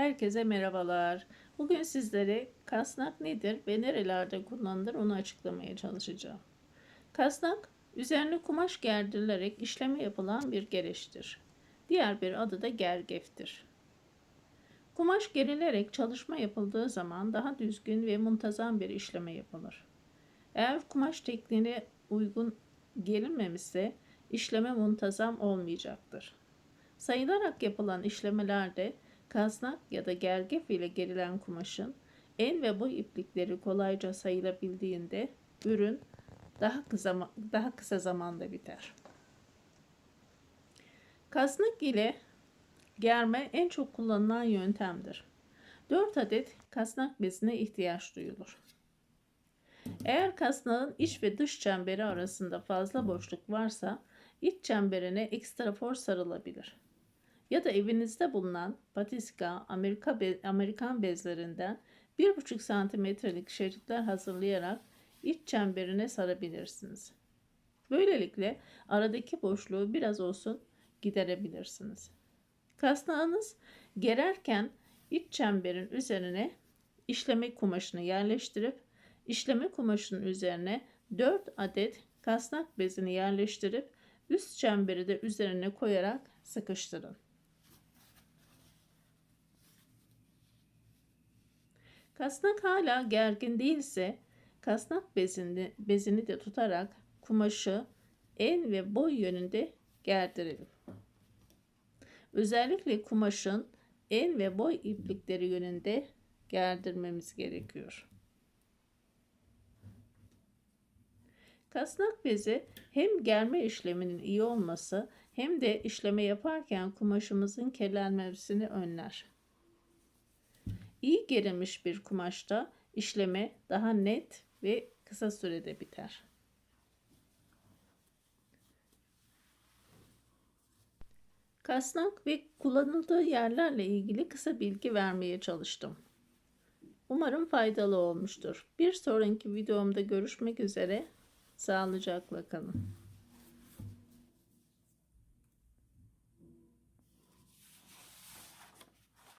Herkese merhabalar. Bugün sizlere kasnak nedir ve nerelerde kullanılır onu açıklamaya çalışacağım. Kasnak, üzerine kumaş gerdirilerek işleme yapılan bir gereçtir. Diğer bir adı da gergeftir. Kumaş gerilerek çalışma yapıldığı zaman daha düzgün ve muntazam bir işleme yapılır. Eğer kumaş tekniğine uygun gelinmemişse işleme muntazam olmayacaktır. Sayılarak yapılan işlemelerde kasnak ya da gergef ile gerilen kumaşın en ve boy iplikleri kolayca sayılabildiğinde ürün daha kısa, daha kısa zamanda biter. Kasnak ile germe en çok kullanılan yöntemdir. 4 adet kasnak bezine ihtiyaç duyulur. Eğer kasnağın iç ve dış çemberi arasında fazla boşluk varsa iç çemberine ekstra for sarılabilir. Ya da evinizde bulunan patiska Amerika be Amerikan bezlerinden 1,5 santimetrelik şeritler hazırlayarak iç çemberine sarabilirsiniz. Böylelikle aradaki boşluğu biraz olsun giderebilirsiniz. Kasnağınız gererken iç çemberin üzerine işleme kumaşını yerleştirip işleme kumaşının üzerine 4 adet kasnak bezini yerleştirip üst çemberi de üzerine koyarak sıkıştırın. Kasnak hala gergin değilse kasnak bezini, bezini de tutarak kumaşı en ve boy yönünde gerdirelim. Özellikle kumaşın en ve boy iplikleri yönünde gerdirmemiz gerekiyor. Kasnak bezi hem germe işleminin iyi olması hem de işleme yaparken kumaşımızın kirlenmesini önler. İyi gerilmiş bir kumaşta işleme daha net ve kısa sürede biter. Kasnak ve kullanıldığı yerlerle ilgili kısa bilgi vermeye çalıştım. Umarım faydalı olmuştur. Bir sonraki videomda görüşmek üzere. Sağlıcakla kalın.